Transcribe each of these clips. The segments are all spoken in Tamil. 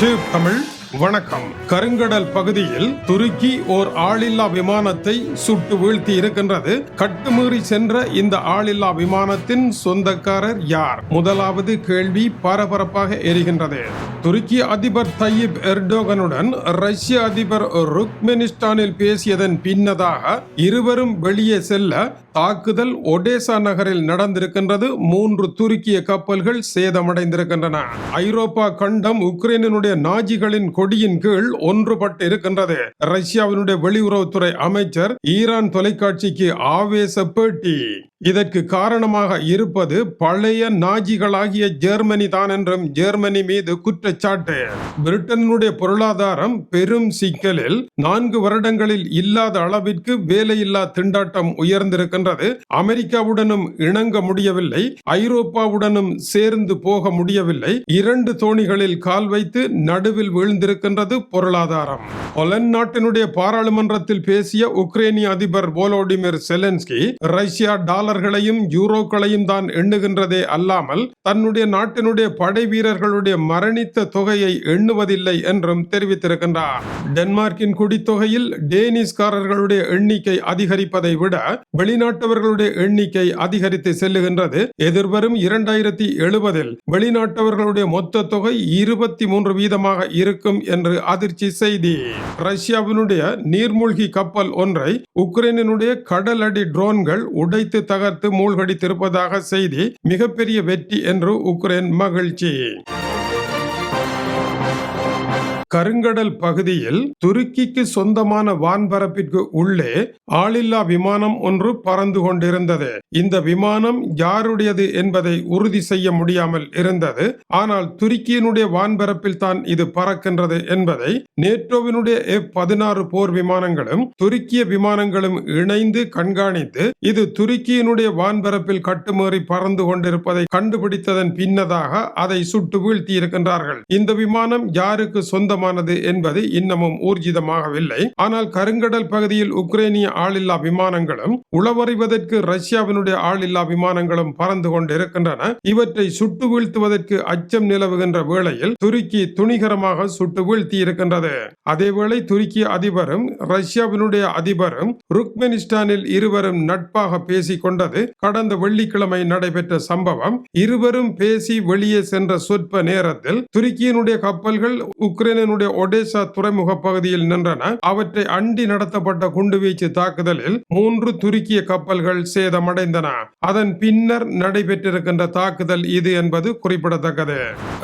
டியூப் தமிழ் வணக்கம். கருங்கடல் பகுதியில் துருக்கி ஓர் ஆளில்லா விமானத்தை சுட்டு வீழ்த்தி இருக்கின்றது. கட்டுமீறி சென்ற இந்த ஆளில்லா விமானத்தின் சொந்தக்காரர் யார்? முதலாவது கேள்வி பரபரப்பாக எரிகின்றது. துருக்கி அதிபர் தயிப் எர்டோகனுடன் ரஷ்ய அதிபர் ருக்மெனிஸ்டானில் பேசியதன் பின்னதாக இருவரும் வெளியே செல்ல தாக்குதல் ஒடேசா நகரில் நடந்திருக்கின்றது. மூன்று துருக்கிய கப்பல்கள் சேதமடைந்திருக்கின்றன. ஐரோப்பா கண்டம் உக்ரைனுடைய நாஜிகளின் கொடியின் கீழ் ஒன்றுபட்டு இருக்கின்றது ரஷ்யாவினுடைய வெளியுறவுத்துறை அமைச்சர் ஈரான் தொலைக்காட்சிக்கு ஆவேச பேட்டி. இதற்கு காரணமாக இருப்பது பழைய நாஜிகளாகிய ஜெர்மனி தான் என்றும் ஜெர்மனி மீது குற்றச்சாட்டு. பிரிட்டனுடைய பொருளாதாரம் பெரும் சிக்கலில் நான்கு வருடங்களில் இல்லாத அளவிற்கு வேலையில்லா திண்டாட்டம் உயர்ந்திருக்கின்றது. அமெரிக்காவுடனும் இணங்க முடியவில்லை. ஐரோப்பாவுடனும் சேர்ந்து போக முடியவில்லை. இரண்டு தோணிகளில் கால் வைத்து நடுவில் வீழ்ந்திருக்கின்றது பொருளாதாரம். பொலன் நாட்டினுடைய பாராளுமன்றத்தில் பேசிய உக்ரைனிய அதிபர் போலோடிமிர் செலன்ஸ்கி ரஷ்யா டாலர் டாலர்களையும் யூரோக்களையும் தான் எண்ணுகின்றதே அல்லாமல் தன்னுடைய நாட்டினுடைய படை வீரர்களுடைய மரணித்த தொகையை எண்ணுவதில்லை என்றும் தெரிவித்திருக்கின்றார். டென்மார்க்கின் குடித்தொகையில் டேனிஸ்காரர்களுடைய எண்ணிக்கை அதிகரிப்பதை விட வெளிநாட்டவர்களுடைய எண்ணிக்கை அதிகரித்து செல்லுகின்றது. எதிர்வரும் இரண்டாயிரத்தி எழுபதில் வெளிநாட்டவர்களுடைய மொத்த தொகை இருபத்தி மூன்று வீதமாக இருக்கும் என்று அதிர்ச்சி செய்தி. ரஷ்யாவினுடைய நீர்மூழ்கி கப்பல் ஒன்றை உக்ரைனினுடைய கடலடி ட்ரோன்கள் உடைத்து தகர்த்து மூழ்கடித்திருப்பதாக செய்தி மிகப்பெரிய வெற்றி என்று உக்ரைன் மகிழ்ச்சி. கருங்கடல் பகுதியில் துருக்கிக்கு சொந்தமான வான்பரப்பிற்கு உள்ளே ஆளில்லா விமானம் ஒன்று பறந்து கொண்டிருந்தது. இந்த விமானம் யாருடையது என்பதை உறுதி செய்ய முடியாமல் இருந்தது. ஆனால் துருக்கியினுடைய வான்பரப்பில் தான் இது பறக்கின்றது என்பதை நேட்டோவினுடைய எஃப் பதினாறு போர் விமானங்களும் துருக்கிய விமானங்களும் இணைந்து கண்காணித்து இது துருக்கியினுடைய வான்பரப்பில் கட்டுமேறி பறந்து கொண்டிருப்பதை கண்டுபிடித்ததன் பின்னதாக அதை சுட்டு வீழ்த்தி இருக்கின்றார்கள் இந்த விமானம் யாருக்கு சொந்தமானது என்பது இன்னமும் ஊர்ஜிதமாகவில்லை. ஆனால் கருங்கடல் பகுதியில் உக்ரைனிய ஆளில்லா விமானங்களும் உளவறிவதற்கு ரஷ்யாவினுடைய ஆளில்லா விமானங்களும் பறந்து கொண்டிருக்கின்றன. இவற்றை சுட்டு வீழ்த்துவதற்கு அச்சம் நிலவுகின்ற வேளையில் துருக்கி துணிகரமாக சுட்டு வீழ்த்தி இருக்கின்றது அதேவேளை துருக்கி அதிபரும் ரஷ்யாவினுடைய அதிபரும் ருக்மெனிஸ்டானில் இருவரும் நட்பாக பேசிக் கொண்டது கடந்த வெள்ளிக்கிழமை நடைபெற்ற சம்பவம். இருவரும் பேசி வெளியே சென்ற சொற்ப நேரத்தில் துருக்கியினுடைய கப்பல்கள் உக்ரைனின் உக்ரைனுடைய ஒடேசா துறைமுக பகுதியில் நின்றன. அவற்றை அண்டி நடத்தப்பட்ட குண்டுவீச்சு தாக்குதலில் மூன்று துருக்கிய கப்பல்கள் சேதமடைந்தன. அதன் பின்னர் நடைபெற்றிருக்கின்ற தாக்குதல் இது என்பது குறிப்பிடத்தக்கது.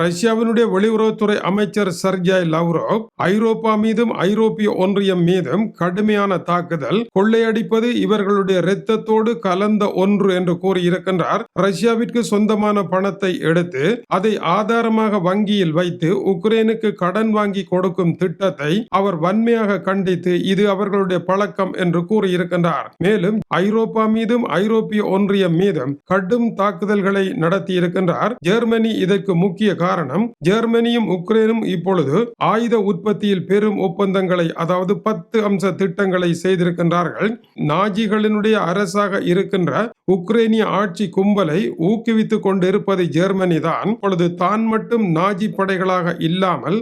ரஷ்யாவினுடைய வெளியுறவுத்துறை அமைச்சர் சர்ஜாய் லவ்ரோவ் ஐரோப்பா மீதும் ஐரோப்பிய ஒன்றியம் மீதும் கடுமையான தாக்குதல் கொள்ளையடிப்பது இவர்களுடைய இரத்தத்தோடு கலந்த ஒன்று என்று கூறியிருக்கின்றார். ரஷ்யாவிற்கு சொந்தமான பணத்தை எடுத்து அதை ஆதாரமாக வங்கியில் வைத்து உக்ரைனுக்கு கடன் வாங்கி கொடுக்கும் திட்டத்தை அவர் வன்மையாக கண்டித்து இது அவர்களுடைய பழக்கம் என்று கூறியிருக்கின்றார். மேலும் ஐரோப்பா மீதும் ஐரோப்பிய ஒன்றியம் மீதும் கடும் தாக்குதல்களை நடத்தி இருக்கின்றார் ஜெர்மனி இதற்கு முக்கிய காரணம் ஜெர்மனியும் உக்ரைனும் இப்பொழுது ஆயுத உற்பத்தியில் பெரும் ஒப்பந்தங்களை அதாவது பத்து அம்ச திட்டங்களை செய்திருக்கின்றார்கள். நாஜிகளினுடைய அரசாக இருக்கின்ற உக்ரைனிய ஆட்சி கும்பலை ஊக்குவித்துக் கொண்டிருப்பது ஜெர்மனி தான் இப்பொழுது தான் மட்டும் நாஜி படைகளாக இல்லாமல்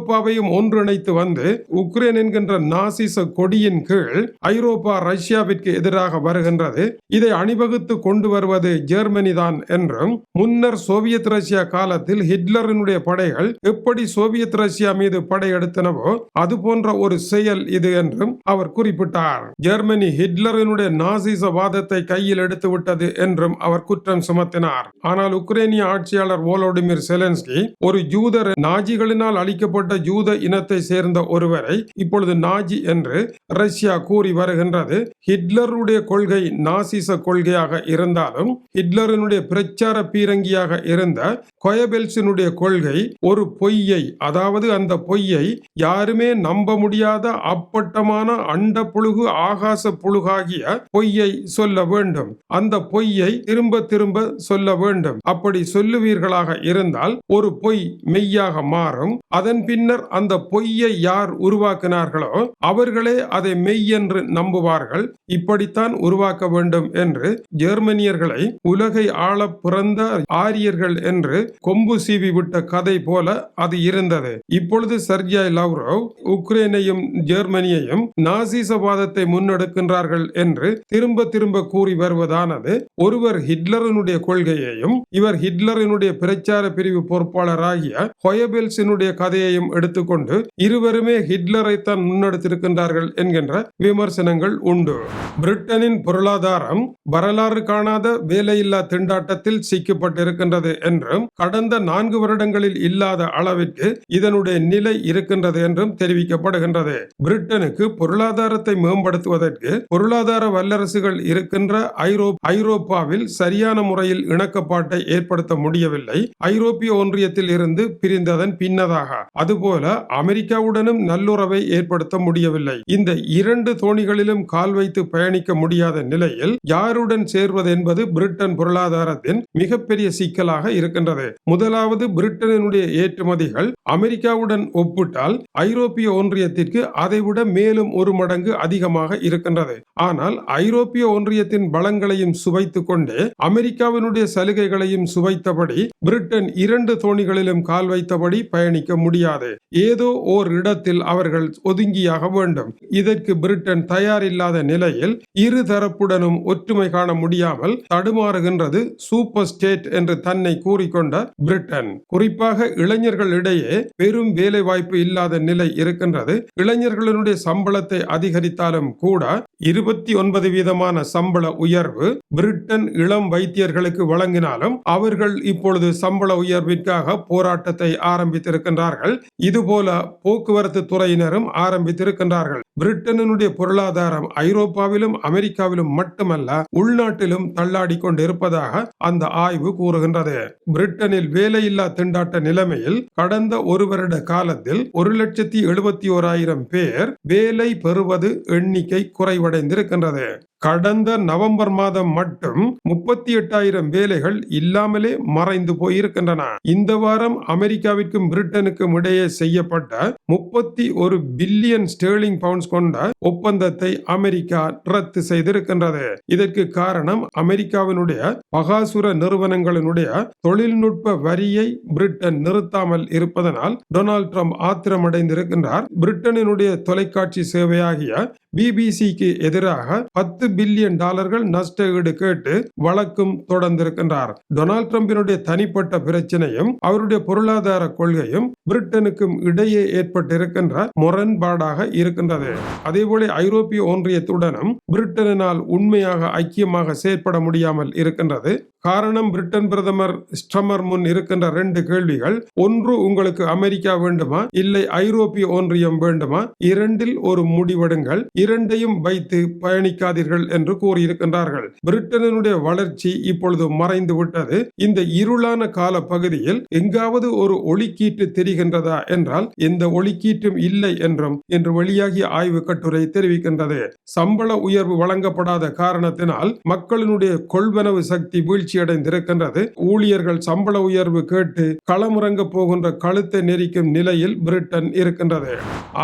ஐரோப்பாவையும் ஒன்றிணைத்து வந்து உக்ரைன் என்கின்ற நாசிச கொடியின் கீழ் ஐரோப்பா ரஷ்யாவிற்கு எதிராக வருகின்றது. இதை அணிவகுத்து கொண்டு வருவது ஜெர்மனி தான் என்றும் முன்னர் சோவியத் ரஷ்யா காலத்தில் ஹிட்லரினுடைய படைகள் எப்படி சோவியத் ரஷ்யா மீது படையெடுத்தனவோ அது போன்ற ஒரு செயல் இது என்றும் அவர் குறிப்பிட்டார். ஜெர்மனி ஹிட்லரினுடைய நாசிச வாதத்தை கையில் எடுத்து விட்டது என்றும் அவர் குற்றம் சுமத்தினார். ஆனால் உக்ரைனிய ஆட்சியாளர் வோலோடிமிர் செலன்ஸ்கி ஒரு ஜூதர் நாஜிகளினால் அளிக்கப்பட்ட யூத இனத்தை சேர்ந்த ஒருவரை இப்பொழுது நாஜி என்று ரஷ்யா கூறி வருகின்றது. ஹிட்லருடைய கொள்கை நாசிச கொள்கையாக இருந்தாலும் ஹிட்லரினுடைய பிரச்சார பீரங்கியாக இருந்த கொயபெல்சினுடைய கொள்கை ஒரு பொய்யை அதாவது அந்த பொய்யை யாருமே நம்ப முடியாத அப்பட்டமான அண்ட புழுகு ஆகாச புழுகாகிய பொய்யை சொல்ல வேண்டும். அந்த பொய்யை திரும்ப திரும்ப சொல்ல வேண்டும். அப்படி சொல்லுவீர்களாக இருந்தால் ஒரு பொய் மெய்யாக மாறும். அதன் பின் பின்னர் அந்த பொய்யை யார் உருவாக்கினார்களோ அவர்களே அதை மெய் என்று நம்புவார்கள். இப்படித்தான் உருவாக்க வேண்டும் என்று ஜெர்மனியர்களை உலகை ஆள பிறந்த ஆரியர்கள் என்று கொம்பு சீவி விட்ட கதை போல அது இருந்தது. இப்பொழுது சர்ஜாய் லவ்ரோவ் உக்ரைனையும் ஜெர்மனியையும் நாசிசவாதத்தை முன்னெடுக்கின்றார்கள் என்று திரும்ப திரும்ப கூறி வருவதானது ஒருவர் ஹிட்லரனுடைய கொள்கையையும் இவர் ஹிட்லரனுடைய பிரச்சார பிரிவு பொறுப்பாளராகிய ஹொயபெல்ஸினுடைய கதையையும் எடுத்துக்கொண்டு இருவருமே ஹிட்லரை தான் முன்னெடுத்திருக்கின்றார்கள் என்கின்ற விமர்சனங்கள் உண்டு. பிரிட்டனின் பொருளாதாரம் வரலாறு காணாத வேலையில்லா திண்டாட்டத்தில் சிக்கப்பட்டிருக்கின்றது என்றும் கடந்த நான்கு வருடங்களில் இல்லாத அளவிற்கு இதனுடைய நிலை இருக்கின்றது என்றும் தெரிவிக்கப்படுகின்றது. பிரிட்டனுக்கு பொருளாதாரத்தை மேம்படுத்துவதற்கு பொருளாதார வல்லரசுகள் இருக்கின்ற ஐரோ ஐரோப்பாவில் சரியான முறையில் இணக்கப்பாட்டை ஏற்படுத்த முடியவில்லை. ஐரோப்பிய ஒன்றியத்தில் இருந்து பிரிந்ததன் பின்னதாக அதுபோல அமெரிக்காவுடனும் நல்லுறவை ஏற்படுத்த முடியவில்லை. இந்த இரண்டு தோணிகளிலும் கால் வைத்து பயணிக்க முடியாத நிலையில் யாருடன் சேர்வது என்பது பிரிட்டன் பொருளாதாரத்தின் மிகப்பெரிய சிக்கலாக இருக்கின்றது. முதலாவது பிரிட்டனினுடைய ஏற்றுமதிகள் அமெரிக்காவுடன் ஒப்பிட்டால் ஐரோப்பிய ஒன்றியத்திற்கு அதைவிட மேலும் ஒரு மடங்கு அதிகமாக இருக்கின்றது. ஆனால் ஐரோப்பிய ஒன்றியத்தின் பலங்களையும் சுவைத்துக் கொண்டே அமெரிக்காவினுடைய சலுகைகளையும் சுவைத்தபடி பிரிட்டன் இரண்டு தோணிகளிலும் கால் வைத்தபடி பயணிக்க முடியாது. முடியாது ஏதோ ஓர் இடத்தில் அவர்கள் ஒதுங்கியாக வேண்டும். இதற்கு பிரிட்டன் தயாரில்லாத நிலையில் இரு தரப்புடனும் ஒற்றுமை காண முடியாமல் தடுமாறுகின்றது சூப்பர் ஸ்டேட் என்று தன்னை கூறிக்கொண்ட பிரிட்டன். குறிப்பாக இளைஞர்களிடையே பெரும் வேலை வாய்ப்பு இல்லாத நிலை இருக்கின்றது. இளைஞர்களுடைய சம்பளத்தை அதிகரித்தாலும் கூட இருபத்தி ஒன்பது வீதமான சம்பள உயர்வு பிரிட்டன் இளம் வைத்தியர்களுக்கு வழங்கினாலும் அவர்கள் இப்பொழுது சம்பள உயர்விற்காக போராட்டத்தை ஆரம்பித்திருக்கின்றார்கள். இதுபோல போக்குவரத்து துறையினரும் ஆரம்பித்திருக்கின்றார்கள். பிரிட்டனினுடைய பொருளாதாரம் ஐரோப்பாவிலும் அமெரிக்காவிலும் மட்டுமல்ல உள்நாட்டிலும் தள்ளாடி கொண்டிருப்பதாக அந்த ஆய்வு கூறுகின்றது. பிரிட்டனில் வேலையில்லா திண்டாட்ட நிலைமையில் கடந்த ஒரு வருட காலத்தில் ஒரு லட்சத்தி எழுபத்தி ஓராயிரம் பேர் வேலை பெறுவது எண்ணிக்கை குறைவடைந்திருக்கின்றது. கடந்த நவம்பர் மாதம் மட்டும் முப்பத்தி எட்டாயிரம் வேலைகள் இல்லாமலே மறைந்து போயிருக்கின்றன. இந்த வாரம் அமெரிக்காவிற்கும் பிரிட்டனுக்கும் இடையே செய்யப்பட்ட முப்பத்தி ஒரு பில்லியன் ஸ்டேர்லிங் பவுண்ட்ஸ் கொண்ட ஒப்பந்தத்தை அமெரிக்கா ரத்து செய்திருக்கின்றது. இதற்கு காரணம் அமெரிக்காவினுடைய பகாசுர நிறுவனங்களினுடைய தொழில்நுட்ப வரியை பிரிட்டன் நிறுத்தாமல் இருப்பதனால் டொனால்ட் ட்ரம்ப் ஆத்திரமடைந்திருக்கின்றார். பிரிட்டனினுடைய தொலைக்காட்சி சேவையாகிய பிபிசிக்கு எதிராக பத்து பில்லியன் டாலர்கள் நஷ்ட ஈடு கேட்டு வழக்கும் தொடர்ந்திருக்கின்றார். டொனால்ட் ட்ரம்பினுடைய தனிப்பட்ட பிரச்சனையும் அவருடைய பொருளாதார கொள்கையும் பிரிட்டனுக்கும் இடையே ஏற்பட்டிருக்கின்ற முரண்பாடாக இருக்கின்றது. அதேபோல ஐரோப்பிய ஒன்றியத்துடனும் பிரிட்டனினால் உண்மையாக ஐக்கியமாக செயற்பட முடியாமல் இருக்கின்றது. காரணம் பிரிட்டன் பிரதமர் ஸ்டமர் முன் இருக்கின்ற ரெண்டு கேள்விகள் ஒன்று உங்களுக்கு அமெரிக்கா வேண்டுமா? இல்லை ஐரோப்பிய ஒன்றியம் வேண்டுமா? இரண்டில் ஒரு முடிவெடுங்கள். இரண்டையும் வைத்து பயணிக்காதீர்கள் என்று கூறியிருக்கின்றார்கள். பிரிட்டனினுடைய வளர்ச்சி இப்பொழுது மறைந்து விட்டது. இந்த இருளான கால பகுதியில் எங்காவது ஒரு ஒளிக்கீட்டு தெரிகின்றதா என்றால் எந்த ஒளிக்கீட்டும் இல்லை என்றும் இன்று வெளியாகிய ஆய்வு கட்டுரை தெரிவிக்கின்றது. சம்பள உயர்வு வழங்கப்படாத காரணத்தினால் மக்களினுடைய கொள்வனவு சக்தி வீழ்ச்சியடைந்திருக்கின்றது. ஊழியர்கள் சம்பள உயர்வு கேட்டு களமுறங்க போகின்ற கழுத்தை நெரிக்கும் நிலையில் பிரிட்டன் இருக்கின்றது.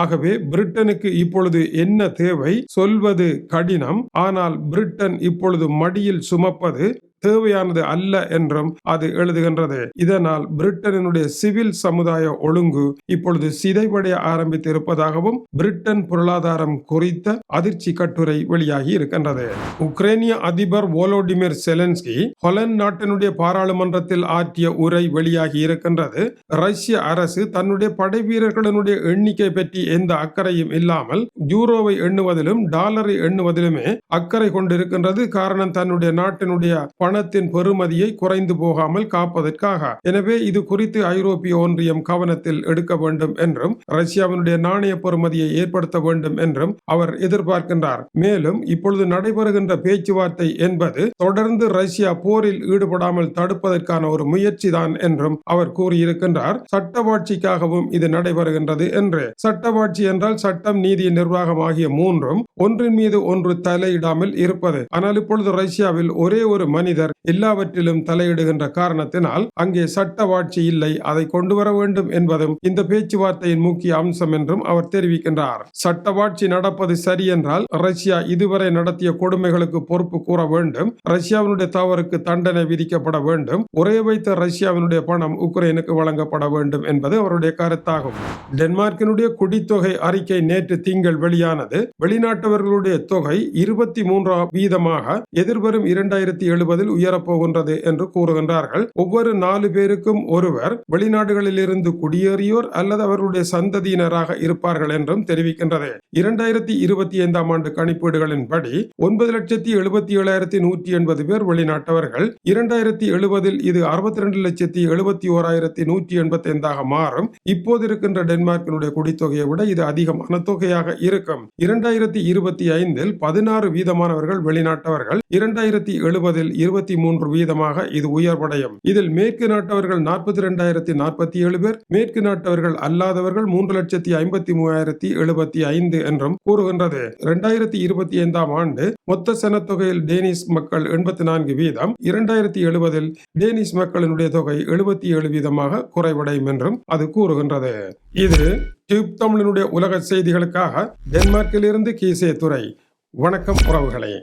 ஆகவே பிரிட்டனுக்கு இப்பொழுது என்ன தேவை சொல்வது கடினம். ஆனால் பிரிட்டன் இப்பொழுது மடியில் சுமப்பது தேவையானது அல்ல என்றும் அது எழுதுகின்றது. இதனால் பிரிட்டனினுடைய சிவில் சமுதாய ஒழுங்கு இப்பொழுது சிதைவடைய ஆரம்பித்து இருப்பதாகவும் பிரிட்டன் பொருளாதாரம் குறித்த அதிர்ச்சி கட்டுரை வெளியாகி இருக்கின்றது. உக்ரைனிய அதிபர் வோலோடிமிர் செலன்ஸ்கி ஹொலண்ட் நாட்டினுடைய பாராளுமன்றத்தில் ஆற்றிய உரை வெளியாகி இருக்கின்றது. ரஷ்ய அரசு தன்னுடைய படை வீரர்களினுடைய எண்ணிக்கை பற்றி எந்த அக்கறையும் இல்லாமல் யூரோவை எண்ணுவதிலும் டாலரை எண்ணுவதிலுமே அக்கறை கொண்டிருக்கின்றது. காரணம் தன்னுடைய நாட்டினுடைய பண பணத்தின் பெறுமதியை குறைந்து போகாமல் காப்பதற்காக. எனவே இது குறித்து ஐரோப்பிய ஒன்றியம் கவனத்தில் எடுக்க வேண்டும் என்றும் ரஷ்யாவினுடைய நாணய பெறுமதியை ஏற்படுத்த வேண்டும் என்றும் அவர் எதிர்பார்க்கின்றார். மேலும் இப்பொழுது நடைபெறுகின்ற பேச்சுவார்த்தை என்பது தொடர்ந்து ரஷ்யா போரில் ஈடுபடாமல் தடுப்பதற்கான ஒரு முயற்சி தான் என்றும் அவர் கூறியிருக்கின்றார். சட்டவாட்சிக்காகவும் இது நடைபெறுகின்றது என்று. சட்டவாட்சி என்றால் சட்டம் நீதி நிர்வாகம் ஆகிய மூன்றும் ஒன்றின் மீது ஒன்று தலையிடாமல் இருப்பது. ஆனால் இப்பொழுது ரஷ்யாவில் ஒரே ஒரு மனிதர் ஹிட்லர் எல்லாவற்றிலும் தலையிடுகின்ற காரணத்தினால் அங்கே சட்ட வாட்சி இல்லை. அதை கொண்டு வர வேண்டும் என்பதும் இந்த பேச்சுவார்த்தையின் முக்கிய அம்சம் என்றும் அவர் தெரிவிக்கின்றார். சட்டவாட்சி நடப்பது சரி என்றால் ரஷ்யா இதுவரை நடத்திய கொடுமைகளுக்கு பொறுப்பு கூற வேண்டும். ரஷ்யாவினுடைய தவறுக்கு தண்டனை விதிக்கப்பட வேண்டும். உரைய வைத்த ரஷ்யாவினுடைய பணம் உக்ரைனுக்கு வழங்கப்பட வேண்டும் என்பது அவருடைய கருத்தாகும். டென்மார்க்கினுடைய குடித்தொகை அறிக்கை நேற்று திங்கள் வெளியானது. வெளிநாட்டவர்களுடைய தொகை இருபத்தி மூன்றாம் வீதமாக எதிர்வரும் இரண்டாயிரத்தி எழுபதில் உயரப்போகின்றது என்று கூறுகின்றார்கள். ஒவ்வொரு நாலு பேருக்கும் ஒருவர் வெளிநாடுகளில் இருந்து குடியேறியோர் அல்லது அவர்களுடைய சந்ததியினராக இருப்பார்கள் என்றும் தெரிவிக்கின்றது. இரண்டாயிரத்தி இருபத்தி ஐந்தாம் ஆண்டு கணிப்பீடுகளின்படி ஒன்பது லட்சத்தி எழுபத்தி ஏழாயிரத்தி நூற்றி எண்பது பேர் வெளிநாட்டவர்கள். இரண்டாயிரத்தி எழுபதில் இது அறுபத்தி ரெண்டு லட்சத்தி எழுபத்தி ஓராயிரத்தி நூற்றி எண்பத்தி ஐந்தாக மாறும். இப்போது இருக்கின்ற டென்மார்க்கினுடைய குடித்தொகையை விட இது அதிகமான தொகையாக இருக்கும். இரண்டாயிரத்தி இருபத்தி ஐந்தில் பதினாறு வீதமானவர்கள் வெளிநாட்டவர்கள். இரண்டாயிரத்தி எழுபதில் இருபத்தி மூன்று வீதமாக இது உயர்வடையும். இதில் மேற்கு நாட்டவர்கள் நாற்பத்தி இரண்டாயிரத்தி நாற்பத்தி ஏழு பேர் மேற்கு நாட்டவர்கள் அல்லாதவர்கள் மூன்று லட்சத்தி ஐம்பத்தி மூவாயிரத்தி எழுபத்தி ஐந்து என்றும் கூறுகின்றது. இரண்டாயிரத்தி இருபத்தி ஐந்தாம் ஆண்டு மொத்த சனத்தொகையில் டேனிஷ் மக்கள் எண்பத்தி நான்கு வீதம் இரண்டாயிரத்தி எழுபதில் டேனிஷ் மக்களினுடைய தொகை எழுபத்தி ஏழு வீதமாக குறைவடையும் என்றும் அது கூறுகின்றது. இது டியூப் தமிழினுடைய உலக செய்திகளுக்காக டென்மார்க்கிலிருந்து கீசே துறை வணக்கம் உறவுகளே.